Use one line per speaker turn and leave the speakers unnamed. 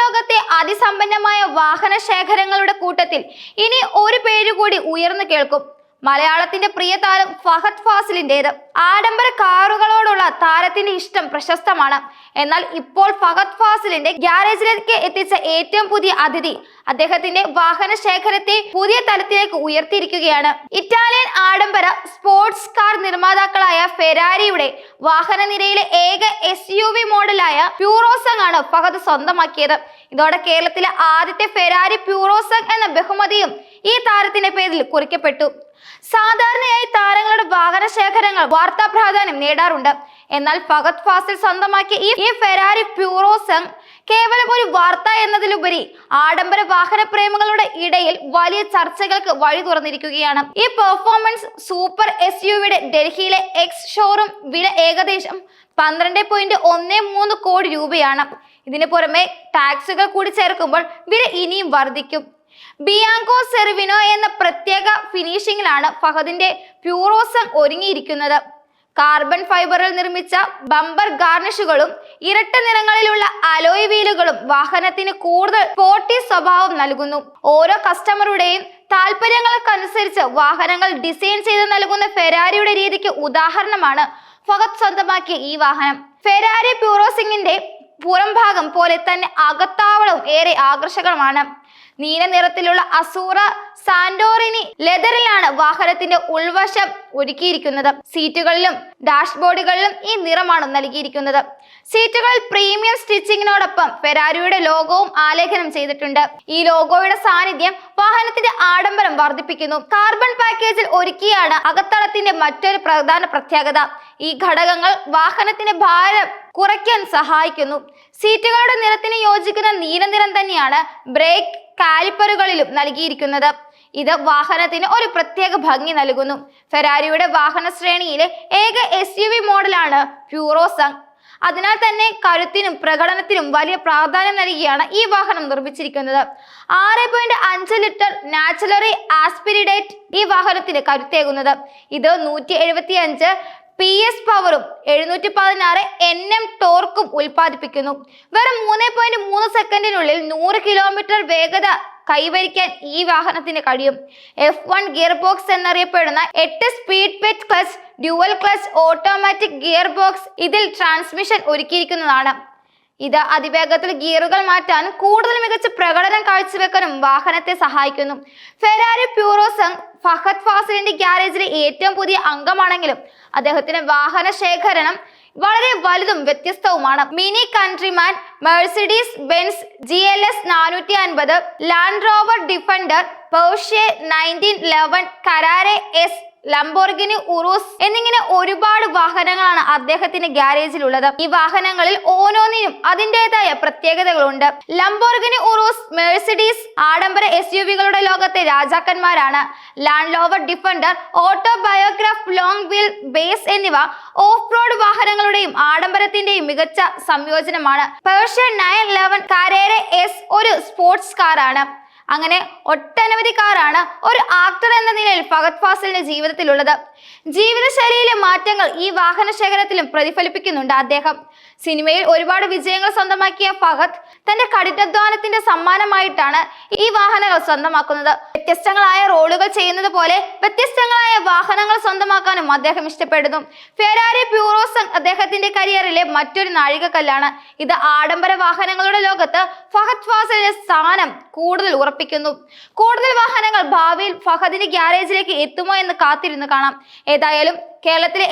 ലോകത്തെ അതിസമ്പന്നമായ വാഹന ശേഖരങ്ങളുടെ കൂട്ടത്തിൽ ഇനി ഒരു പേര് കൂടി ഉയർന്നു കേൾക്കും. മലയാളത്തിന്റെ പ്രിയ താരം ഫഹദ് ഫാസിലിന്റേത് ആഡംബര കാറുകളോടുള്ള താരത്തിന്റെ ഇഷ്ടം പ്രശസ്തമാണ്. എന്നാൽ ഇപ്പോൾ ഫഹദ് ഫാസിലിന്റെ ഗ്യാരേജിലേക്ക് എത്തിച്ച ഏറ്റവും പുതിയ അതിഥി അദ്ദേഹത്തിന്റെ വാഹന ശേഖരത്തെ പുതിയ തലത്തിലേക്ക് ഉയർത്തിയിരിക്കുകയാണ്. ഇറ്റാലിയൻ ആഡംബര സ്പോർട്സ് കാർ നിർമ്മാതാക്കളായ ഫെരാരിയുടെ വാഹന നിരയിലെ ഏക എസ് യു വി മോഡലായ പ്യൂറോസങ് ആണ് ഫഹദ് സ്വന്തമാക്കിയത്. ഇതോടെ കേരളത്തിലെ ആദ്യത്തെ ഫെരാരി പ്യൂറോസങ് എന്ന ബഹുമതിയും ഈ താരത്തിന്റെ പേരിൽ കുറിക്കപ്പെട്ടു. സാധാരണയായി താരങ്ങളുടെ വാഹന ശേഖരങ്ങൾ വാർത്താ പ്രാധാന്യം നേടാറുണ്ട്. എന്നാൽ ഫഹദ് ഫാസിൽ സ്വന്തമാക്കിയ ഈ ഫെരാരി പ്യൂറോസങ് കേവലം ഒരു വാർത്ത എന്നതിലുപരി ആഡംബര വാഹന പ്രേമികളുടെ ഇടയിൽ വലിയ ചർച്ചകൾക്ക് വഴി തുറന്നിരിക്കുകയാണ്. ഈ പെർഫോമൻസ് സൂപ്പർ എസ് യുടെ ഡൽഹിയിലെ എക്സ് ഷോറൂം വില ഏകദേശം പന്ത്രണ്ട് പോയിന്റ് ഒന്ന് മൂന്ന് കോടി രൂപയാണ്. ഇതിനു പുറമെ ടാക്സുകൾ കൂടി ചേർക്കുമ്പോൾ വില ഇനിയും വർദ്ധിക്കും. ബിയാങ്കോ സെർവിനോ എന്ന പ്രത്യേക ഫിനിഷിംഗിലാണ് ഫഹദിന്റെ പ്യൂറോസം ഒരുങ്ങിയിരിക്കുന്നത്. കാർബൺ ഫൈബറിൽ നിർമ്മിച്ച ബമ്പർ ഗാർണിഷുകളും ഇരട്ട നിറങ്ങളിലുള്ള അലോയ് വീലുകളും വാഹനത്തിന് കൂടുതൽ സ്പോർട്ടി സ്വഭാവം നൽകുന്നു. ഓരോ കസ്റ്റമറുടെയും താല്പര്യങ്ങൾക്കനുസരിച്ച് വാഹനങ്ങൾ ഡിസൈൻ ചെയ്ത് നൽകുന്ന ഫെരാരിയുടെ രീതിക്ക് ഉദാഹരണമാണ് ഫഹദ് സ്വന്തമാക്കിയ ഈ വാഹനം. ഫെരാരി പ്യൂറോസിംഗിന്റെ പുറംഭാഗം പോലെ തന്നെ അകത്താവളവും ഏറെ ആകർഷകമാണ്. നീല നിറത്തിലുള്ള അസൂറ സാൻഡോറിനി ലെതറിലാണ് വാഹനത്തിന്റെ ഉൾവശം ഒരുക്കിയിരിക്കുന്നത്. സീറ്റുകളിലും ഡാഷ്ബോർഡുകളിലും ഈ നിറമാണ് നൽകിയിരിക്കുന്നത്. സീറ്റുകൾ പ്രീമിയം സ്റ്റിച്ചിങ്ങിനോടൊപ്പം ഫെരാരിയുടെ ലോഗോവും ആലേഖനം ചെയ്തിട്ടുണ്ട്. ഈ ലോഗോയുടെ സാന്നിധ്യം വാഹനത്തിന്റെ ആഡംബരം വർദ്ധിപ്പിക്കുന്നു. കാർബൺ പാക്കേജിൽ ഒരുക്കിയാണ് അകത്തളത്തിന്റെ മറ്റൊരു പ്രധാന പ്രത്യേകത. ഈ ഘടകങ്ങൾ വാഹനത്തിന്റെ ഭാരം കുറയ്ക്കാൻ സഹായിക്കുന്നു. സീറ്റുകളുടെ നിറത്തിന് യോജിക്കുന്ന നീല നിറം തന്നെയാണ് ബ്രേക്ക് കാലിപ്പറുകളിലും നൽകിയിരിക്കുന്നത്. ഇത് വാഹനത്തിന് ഒരു പ്രത്യേക ഭംഗി നൽകുന്നു. ഫെരാരിയുടെ വാഹന ശ്രേണിയിലെ ഏക എസ് യു വി മോഡലാണ് പ്യൂറോസങ് അതിനാൽ തന്നെ കരുത്തിനും പ്രകടനത്തിനും വലിയ പ്രാധാന്യം നൽകിയാണ് ഈ വാഹനം നിർമ്മിച്ചിരിക്കുന്നത്. ആറ് പോയിന്റ് അഞ്ച് ലിറ്റർ നാച്ചുലറി ആസ്പിരിഡേറ്റ് ഈ വാഹനത്തിന് കരുത്തേകുന്നത്. ഇത് നൂറ്റി എഴുപത്തി അഞ്ച് പി എസ് പവറും എഴുന്നൂറ്റി പതിനാറ് എൻ എം ടോർക്കും ഉൽപ്പാദിപ്പിക്കുന്നു. വെറും മൂന്ന് പോയിന്റ് മൂന്ന് സെക്കൻഡിനുള്ളിൽ നൂറ് കിലോമീറ്റർ വേഗത കൈവരിക്കാൻ ഈ വാഹനത്തിന് കഴിയും. എഫ് വൺ ഗിയർ ബോക്സ് എന്നറിയപ്പെടുന്ന എട്ട് speed wet clutch dual clutch automatic gearbox ഇതിൽ ട്രാൻസ്മിഷൻ ഒരുക്കിയിരിക്കുന്നതാണ്. ഇത് അതിവേഗത്തിൽ ഗിയറുകൾ മാറ്റാനും കൂടുതൽ മികച്ച പ്രകടനം കാഴ്ചവെക്കാനും വാഹനത്തെ സഹായിക്കുന്നു. ഫെരാരി പ്യൂറോസങ് ഫഹദ് ഫാസിലിന്റെ ഗ്യാരേജിലെ ഏറ്റവും പുതിയ അംഗമാണെങ്കിലും അദ്ദേഹത്തിന്റെ വാഹന ശേഖരണം വളരെ വലുതും വ്യത്യസ്തവുമാണ്. Mini Countryman Mercedes Benz G L S നാനൂറ്റി അൻപത് Land Rover Defender Porsche nineteen eleven Carrera S Lamborghini Urus എന്നിങ്ങനെ ഒരുപാട് വാഹനങ്ങളാണ് അദ്ദേഹത്തിന്റെ ഗ്യാരേജിലുള്ളത്. ഈ വാഹനങ്ങളിൽ ഓരോന്നിനും അതിന്റെതായ പ്രത്യേകതകളുണ്ട്. ലംബോർഗിനി ഉറൂസ് മെഴ്സിഡീസ് ആഡംബര എസ് യു വികളുടെ ലോകത്തെ രാജാക്കന്മാരാണ്. Land Rover Defender Autobiography long wheelbase എന്നിവ ഓഫ് റോഡ് വാഹനങ്ങളുടെയും ആഡംബരത്തിന്റെയും മികച്ച സംയോജനമാണ്. Porsche nine eleven Carrera S ഒരു സ്പോർട്സ് കാറാണ് അങ്ങനെ ഒട്ടനവധി കാറാണ് ഒരു ആക്ടർ എന്ന നിലയിൽ ഫഹദ് ഫാസിലിന്റെ ജീവിതത്തിലുള്ളത്. ജീവിതശൈലിയിലെ മാറ്റങ്ങൾ ഈ വാഹന ശേഖരത്തിലും പ്രതിഫലിപ്പിക്കുന്നുണ്ട് അദ്ദേഹം. സിനിമയിൽ ഒരുപാട് വിജയങ്ങൾ സ്വന്തമാക്കിയ ഫഹദ് തന്റെ കഠിനാധ്വാനത്തിന്റെ സമ്മാനമായിട്ടാണ് ഈ വാഹനങ്ങൾ സ്വന്തമാക്കുന്നത്. വ്യത്യസ്തങ്ങളായ റോളുകൾ ചെയ്യുന്നത് പോലെ വ്യത്യസ്തങ്ങളായ വാഹനങ്ങൾ സ്വന്തമാക്കാനും അദ്ദേഹം ഇഷ്ടപ്പെടുന്നു. ഫെരാരി പ്യൂറോസൺ അദ്ദേഹത്തിന്റെ കരിയറിലെ മറ്റൊരു നാഴികക്കല്ലാണ്. ഇത് ആഡംബര വാഹനങ്ങളുടെ ലോകത്ത് ഫഹദ് ഫാസലിന്റെ സ്ഥാനം കൂടുതൽ ഉറപ്പിക്കുന്നു. കൂടുതൽ വാഹനങ്ങൾ ഭാവിയിൽ ഫഹദിന്റെ ഗ്യാരേജിലേക്ക് എത്തുമോ എന്ന് കാത്തിരുന്ന് കാണാം. ഏതായാലും കേരളത്തിലെ